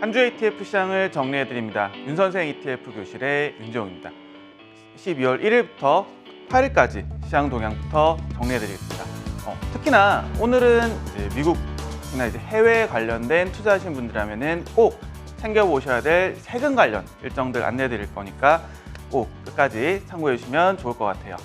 한 주 ETF 시장을 정리해 드립니다. 윤 선생 ETF 교실의 윤재홍입니다. 12월 1일부터 8일까지 시장 동향부터 정리해 드리겠습니다. 어, 특히나 오늘은 미국이나 이제 해외 관련된 투자하신 분들이라면은 꼭 챙겨 보셔야 될 세금 관련 일정들 안내해 드릴 거니까 꼭 끝까지 참고해 주시면 좋을 것 같아요.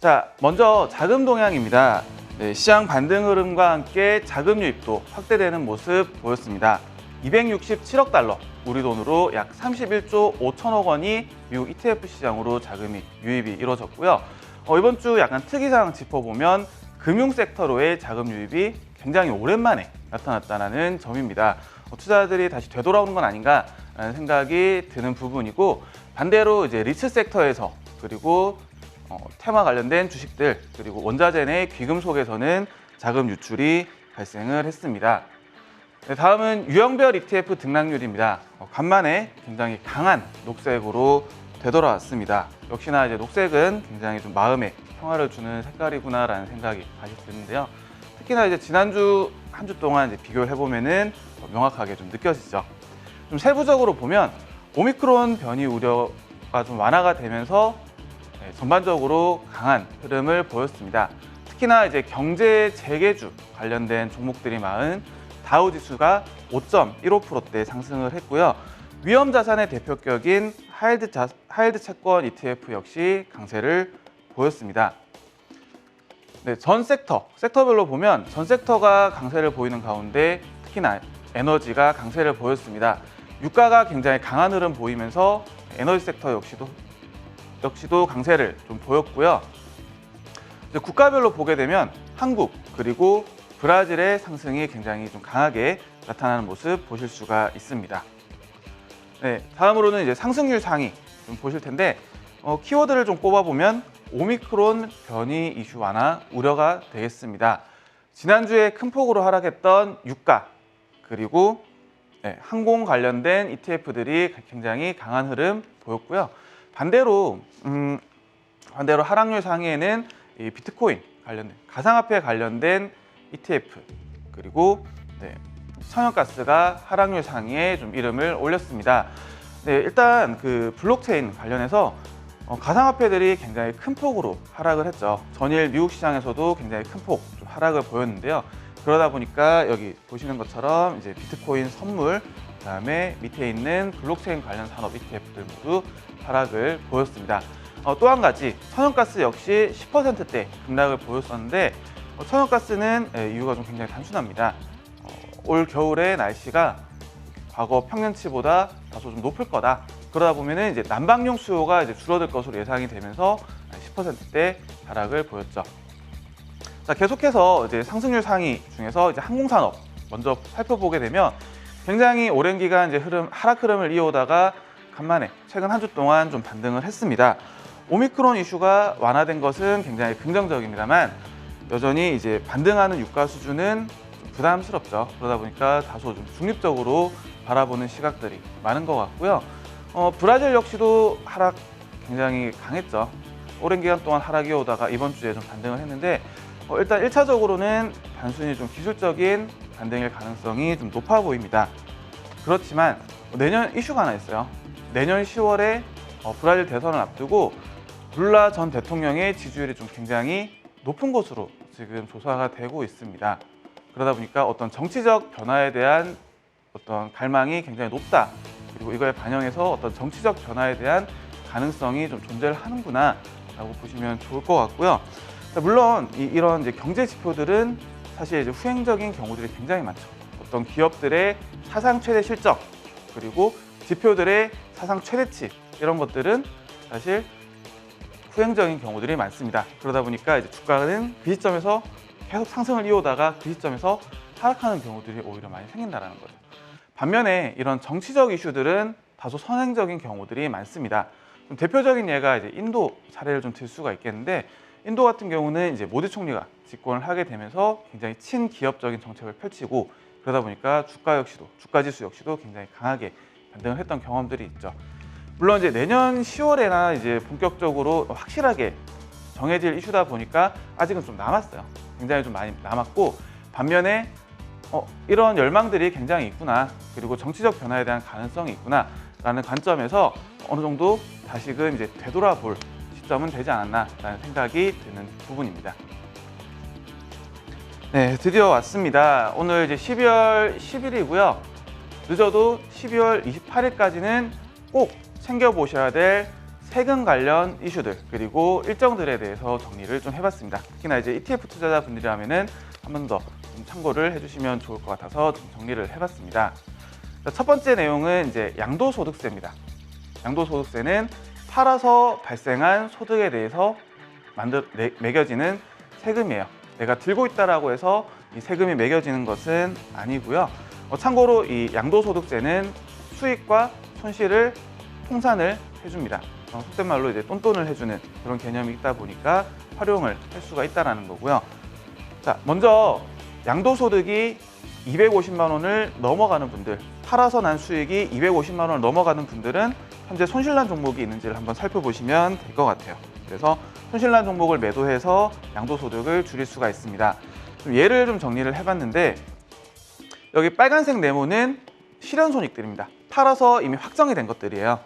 자, 먼저 자금 동향입니다. 네, 시장 반등 흐름과 함께 자금 유입도 확대되는 모습 보였습니다. 267억 달러, 우리 돈으로 약 31조 5천억 원이 미국 ETF 시장으로 자금이 유입이 이루어졌고요. 어, 이번 주 약간 특이사항 짚어보면 금융 섹터로의 자금 유입이 굉장히 오랜만에 나타났다는 점입니다. 어, 투자자들이 다시 되돌아오는 건 아닌가라는 생각이 드는 부분이고 반대로 이제 리츠 섹터에서 그리고 어, 테마 관련된 주식들 그리고 원자재 내 귀금 속에서는 자금 유출이 발생을 했습니다. 네, 다음은 유형별 ETF 등락률입니다. 어, 간만에 굉장히 강한 녹색으로 되돌아왔습니다. 역시나 이제 녹색은 굉장히 좀 마음에 평화를 주는 색깔이구나라는 생각이 다시 드는데요. 특히나 이제 지난주 한 주 동안 이제 비교를 해보면은 더 명확하게 좀 느껴지죠. 좀 세부적으로 보면 오미크론 변이 우려가 좀 완화가 되면서 네, 전반적으로 강한 흐름을 보였습니다. 특히나 이제 경제 재개주 관련된 종목들이 많은 다우 지수가 5.15%대 상승을 했고요. 위험 자산의 대표격인 하일드, 자, 하일드 채권 ETF 역시 강세를 보였습니다. 네, 전 섹터, 섹터별로 보면 전 섹터가 강세를 보이는 가운데 특히나 에너지가 강세를 보였습니다. 유가가 굉장히 강한 흐름 보이면서 에너지 섹터 역시도 역시도 강세를 좀 보였고요. 국가별로 보게 되면 한국 그리고 브라질의 상승이 굉장히 좀 강하게 나타나는 모습 보실 수가 있습니다. 네, 다음으로는 이제 상승률 상위 좀 보실 텐데 어, 키워드를 좀 꼽아보면 오미크론 변이 이슈 완화 우려가 되겠습니다. 지난주에 큰 폭으로 하락했던 유가 그리고 네, 항공 관련된 ETF들이 굉장히 강한 흐름 보였고요. 반대로 음, 반대로 하락률 상위에는 이 비트코인 관련된 가상화폐 관련된 ETF 그리고 네, 천연가스가 하락률 상위에 좀 이름을 올렸습니다. 네, 일단 그 블록체인 관련해서 어, 가상화폐들이 굉장히 큰 폭으로 하락을 했죠. 전일 미국 시장에서도 굉장히 큰 폭 하락을 보였는데요. 그러다 보니까 여기 보시는 것처럼 이제 비트코인 선물, 그다음에 밑에 있는 블록체인 관련 산업 ETF들 모두 하락을 보였습니다. 어, 또 한 가지 천연가스 역시 10%대 급락을 보였었는데 어, 천연가스는 예, 이유가 좀 굉장히 단순합니다. 어, 올 겨울에 날씨가 과거 평년치보다 다소 좀 높을 거다. 그러다 보면은 이제 난방용 수요가 이제 줄어들 것으로 예상이 되면서 10%대 하락을 보였죠. 자, 계속해서 이제 상승률 상위 중에서 이제 항공산업 먼저 살펴보게 되면 굉장히 오랜 기간 이제 흐름 하락 흐름을 이어오다가 간만에 최근 한 주 동안 좀 반등을 했습니다. 오미크론 이슈가 완화된 것은 굉장히 긍정적입니다만 여전히 이제 반등하는 유가 수준은 좀 부담스럽죠. 그러다 보니까 다소 좀 중립적으로 바라보는 시각들이 많은 것 같고요. 어, 브라질 역시도 하락 굉장히 강했죠. 오랜 기간 동안 하락이 오다가 이번 주에 좀 반등을 했는데 어, 일단 1차적으로는 단순히 좀 기술적인 반등일 가능성이 좀 높아 보입니다. 그렇지만 내년 이슈가 하나 있어요. 내년 10월에 어, 브라질 대선을 앞두고 룰라 전 대통령의 지지율이 좀 굉장히 높은 것으로 지금 조사가 되고 있습니다. 그러다 보니까 어떤 정치적 변화에 대한 어떤 갈망이 굉장히 높다. 그리고 이거에 반영해서 어떤 정치적 변화에 대한 가능성이 좀 존재를 하는구나 라고 보시면 좋을 것 같고요. 자, 물론 이, 런 이제 경제 지표들은 사실 이제 후행적인 경우들이 굉장히 많죠. 어떤 기업들의 사상 최대 실적 그리고 지표들의 사상 최대치 이런 것들은 사실 후행적인 경우들이 많습니다. 그러다 보니까 이제 주가는 그 시점에서 계속 상승을 이어오다가 그 시점에서 하락하는 경우들이 오히려 많이 생긴다는 거죠. 반면에 이런 정치적 이슈들은 다소 선행적인 경우들이 많습니다. 좀 대표적인 예가 이제 인도 사례를 좀 들 수가 있겠는데 인도 같은 경우는 이제 모디 총리가 집권을 하게 되면서 굉장히 친기업적인 정책을 펼치고 그러다 보니까 주가 역시도 주가 지수 역시도 굉장히 강하게 반등을 했던 경험들이 있죠. 물론 이제 내년 10월에나 이제 본격적으로 확실하게 정해질 이슈다 보니까 아직은 좀 남았어요. 굉장히 좀 많이 남았고 반면에 어, 이런 열망들이 굉장히 있구나. 그리고 정치적 변화에 대한 가능성이 있구나. 라는 관점에서 어느 정도 다시금 이제 되돌아볼 시점은 되지 않았나 라는 생각이 드는 부분입니다. 네, 드디어 왔습니다. 오늘 이제 12월 10일이고요. 늦어도 12월 28일까지는 꼭 챙겨보셔야 될 세금 관련 이슈들 그리고 일정들에 대해서 정리를 좀 해봤습니다. 특히나 이제 ETF 투자자분들이라면은 한번 더 참고를 해주시면 좋을 것 같아서 좀 정리를 해봤습니다. 자, 첫 번째 내용은 이제 양도소득세입니다. 양도소득세는 팔아서 발생한 소득에 대해서 만들 내, 매겨지는 세금이에요. 내가 들고 있다라고 해서 이 세금이 매겨지는 것은 아니고요. 어, 참고로 이 양도소득세는 수익과 손실을 통산을 해줍니다. 어, 속된 말로 이제 똔똔을 해주는 그런 개념이 있다 보니까 활용을 할 수가 있다라는 거고요. 자, 먼저 양도소득이 250만 원을 넘어가는 분들, 팔아서 난 수익이 250만 원을 넘어가는 분들은 현재 손실난 종목이 있는지를 한번 살펴보시면 될 것 같아요. 그래서 손실난 종목을 매도해서 양도소득을 줄일 수가 있습니다. 좀 예를 좀 정리를 해봤는데 여기 빨간색 네모는 실현 손익들입니다. 팔아서 이미 확정이 된 것들이에요.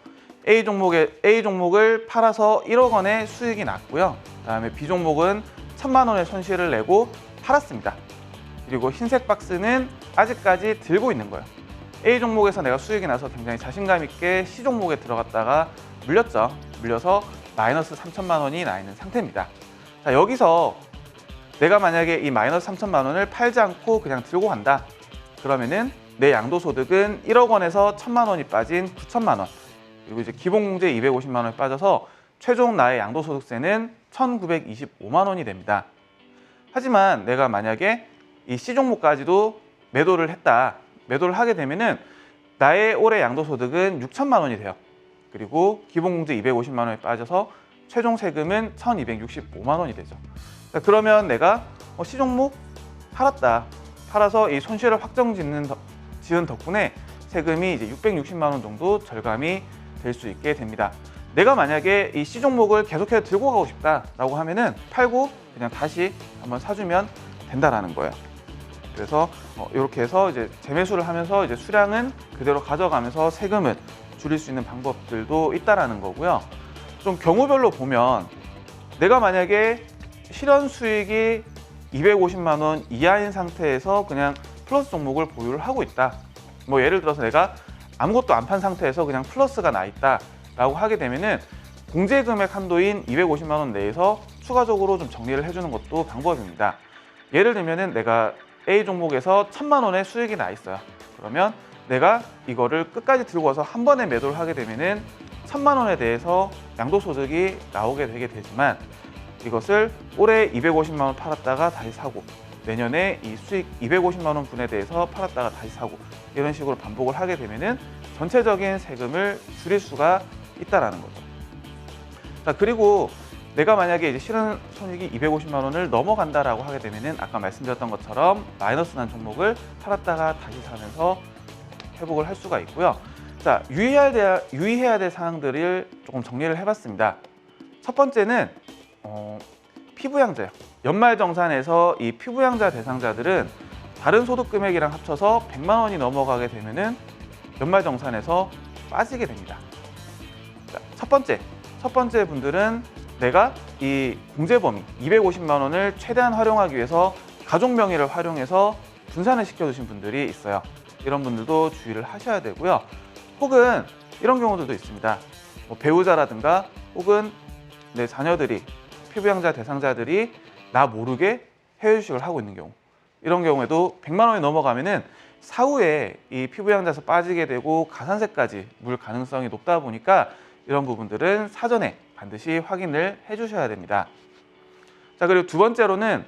A 종목에 A 종목을 팔아서 1억 원의 수익이 났고요. 그다음에 B 종목은 1천만 원의 손실을 내고 팔았습니다. 그리고 흰색 박스는 아직까지 들고 있는 거예요. A 종목에서 내가 수익이 나서 굉장히 자신감 있게 C 종목에 들어갔다가 물렸죠. 물려서 마이너스 3천만 원이 나 있는 상태입니다. 자, 여기서 내가 만약에 이 마이너스 3천만 원을 팔지 않고 그냥 들고 간다. 그러면은 내 양도소득은 1억 원에서 1천만 원이 빠진 9천만 원. 그리고 이제 기본공제 250만 원이 빠져서 최종 나의 양도소득세는 1,925만 원이 됩니다. 하지만 내가 만약에 이 C 종목까지도 매도를 했다. 매도를 하게 되면은 나의 올해 양도소득은 6천만 원이 돼요. 그리고 기본공제 250만 원이 빠져서 최종 세금은 1,265만 원이 되죠. 자, 그러면 내가 어, C 종목 팔았다. 팔아서 이 손실을 확정 짓는 덕- 지은 덕분에 세금이 이제 660만 원 정도 절감이 될 수 있게 됩니다. 내가 만약에 이 C 종목을 계속해서 들고 가고 싶다라고 하면은 팔고 그냥 다시 한번 사주면 된다라는 거예요. 그래서 어, 이렇게 해서 이제 재매수를 하면서 이제 수량은 그대로 가져가면서 세금을 줄일 수 있는 방법들도 있다라는 거고요. 좀 경우별로 보면 내가 만약에 실현 수익이 250만 원 이하인 상태에서 그냥 플러스 종목을 보유를 하고 있다. 뭐 예를 들어서 내가 아무것도 안 판 상태에서 그냥 플러스가 나 있다 라고 하게 되면은 공제 금액 한도인 250만 원 내에서 추가적으로 좀 정리를 해주는 것도 방법입니다. 예를 들면은 내가 A 종목에서 천만 원의 수익이 나 있어요. 그러면 내가 이거를 끝까지 들고 와서 한 번에 매도를 하게 되면은 천만 원에 대해서 양도소득이 나오게 되게 되지만 이것을 올해 250만 원 팔았다가 다시 사고 내년에 이 수익 250만 원 분에 대해서 팔았다가 다시 사고 이런 식으로 반복을 하게 되면은 전체적인 세금을 줄일 수가 있다라는 거죠. 자 그리고 내가 만약에 이제 실현 손익이 250만 원을 넘어간다라고 하게 되면은 아까 말씀드렸던 것처럼 마이너스 난 종목을 팔았다가 다시 사면서 회복을 할 수가 있고요. 자 유의해야 될, 유의해야 될 사항들을 조금 정리를 해봤습니다. 첫 번째는 어, 피부양자요. 연말정산에서 이 피부양자 대상자들은 다른 소득 금액이랑 합쳐서 100만 원이 넘어가게 되면은 연말정산에서 빠지게 됩니다. 자, 첫 번째, 첫 번째 분들은 내가 이 공제 범위 250만 원을 최대한 활용하기 위해서 가족 명의를 활용해서 분산을 시켜두신 분들이 있어요. 이런 분들도 주의를 하셔야 되고요. 혹은 이런 경우들도 있습니다. 뭐 배우자라든가 혹은 내 자녀들이 피부양자 대상자들이 나 모르게 해외 주식을 하고 있는 경우 이런 경우에도 100만 원이 넘어가면은 사후에 이 피부양자에서 빠지게 되고 가산세까지 물 가능성이 높다 보니까 이런 부분들은 사전에 반드시 확인을 해주셔야 됩니다. 자 그리고 두 번째로는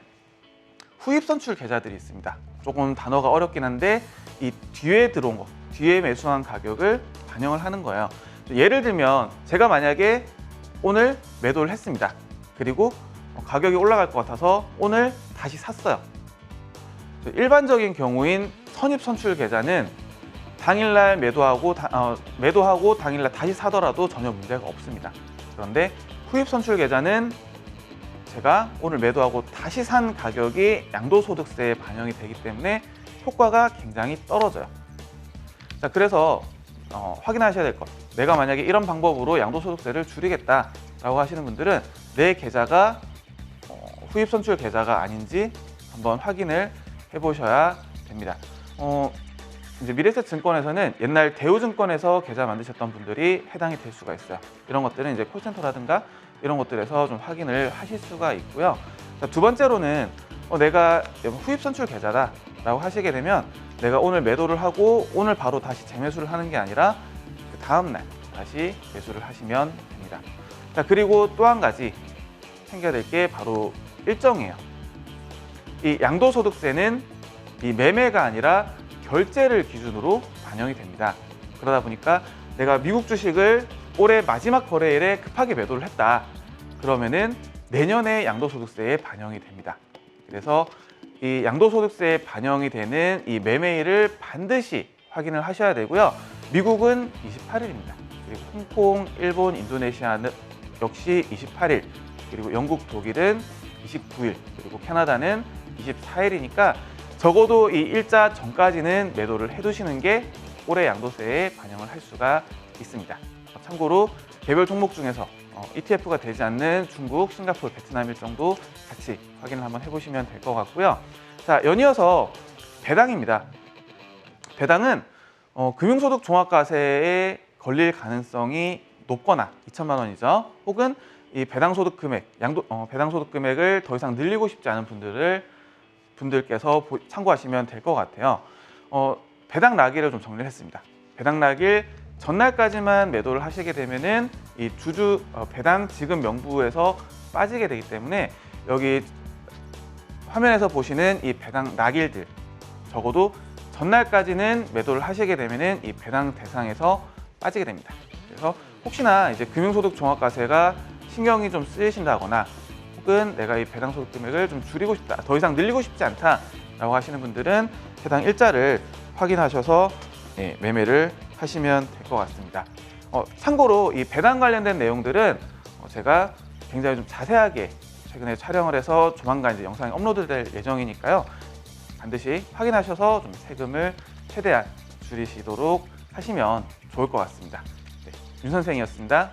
후입 선출 계좌들이 있습니다. 조금 단어가 어렵긴 한데 이 뒤에 들어온 거, 뒤에 매수한 가격을 반영을 하는 거예요. 예를 들면 제가 만약에 오늘 매도를 했습니다. 그리고 가격이 올라갈 것 같아서 오늘 다시 샀어요. 일반적인 경우인 선입 선출 계좌는 당일날 매도하고 다- 어, 매도하고 당일날 다시 사더라도 전혀 문제가 없습니다. 그런데 후입 선출 계좌는 제가 오늘 매도하고 다시 산 가격이 양도소득세에 반영이 되기 때문에 효과가 굉장히 떨어져요. 자, 그래서 어, 확인하셔야 될 것. 내가 만약에 이런 방법으로 양도소득세를 줄이겠다 라고 하시는 분들은 내 계좌가 어, 후입 선출 계좌가 아닌지 한번 확인을 해보셔야 됩니다. 어, 이제 미래세 증권에서는 옛날 대우증권에서 계좌 만드셨던 분들이 해당이 될 수가 있어요. 이런 것들은 이제 콜센터라든가 이런 것들에서 좀 확인을 하실 수가 있고요. 자, 두 번째로는 어, 내가 후입 선출 계좌다 라고 하시게 되면 내가 오늘 매도를 하고 오늘 바로 다시 재매수를 하는 게 아니라 그 다음 날 다시 매수를 하시면 됩니다. 자 그리고 또 한 가지 챙겨야 될 게 바로 일정이에요. 이 양도소득세는 이 매매가 아니라 결제를 기준으로 반영이 됩니다. 그러다 보니까 내가 미국 주식을 올해 마지막 거래일에 급하게 매도를 했다. 그러면은 내년에 양도소득세에 반영이 됩니다. 그래서 이 양도소득세에 반영이 되는 이 매매일을 반드시 확인을 하셔야 되고요. 미국은 28일입니다. 그리고 홍콩, 일본, 인도네시아는 역시 28일, 그리고 영국, 독일은 29일, 그리고 캐나다는 24일이니까 적어도 이 일자 전까지는 매도를 해두시는 게 올해 양도세에 반영을 할 수가 있습니다. 참고로 개별 종목 중에서 어, ETF가 되지 않는 중국, 싱가포르, 베트남 일정도 같이 확인을 한번 해보시면 될 것 같고요. 자, 연이어서 배당입니다. 배당은 어, 금융소득 종합과세에 걸릴 가능성이 높거나 2천만 원이죠. 혹은 이 배당 소득 금액, 양도 어, 배당 소득 금액을 더 이상 늘리고 싶지 않은 분들을 분들께서 보- 참고하시면 될 것 같아요. 어, 배당 나기를 좀 정리를 했습니다. 배당 나길 전날까지만 매도를 하시게 되면은 이 주주 어, 배당 지급 명부에서 빠지게 되기 때문에 여기 화면에서 보시는 이 배당 낙일들 적어도 전날까지는 매도를 하시게 되면은 이 배당 대상에서 빠지게 됩니다. 그래서 혹시나 이제 금융소득 종합과세가 신경이 좀 쓰이신다거나 혹은 내가 이 배당 소득 금액을 좀 줄이고 싶다, 더 이상 늘리고 싶지 않다라고 하시는 분들은 해당 일자를 확인하셔서 예, 매매를 하시면 될 것 같습니다. 어, 참고로 이 배당 관련된 내용들은 어, 제가 굉장히 좀 자세하게 최근에 촬영을 해서 조만간 이제 영상이 업로드될 예정이니까요. 반드시 확인하셔서 좀 세금을 최대한 줄이시도록 하시면 좋을 것 같습니다. 네, 윤 선생이었습니다.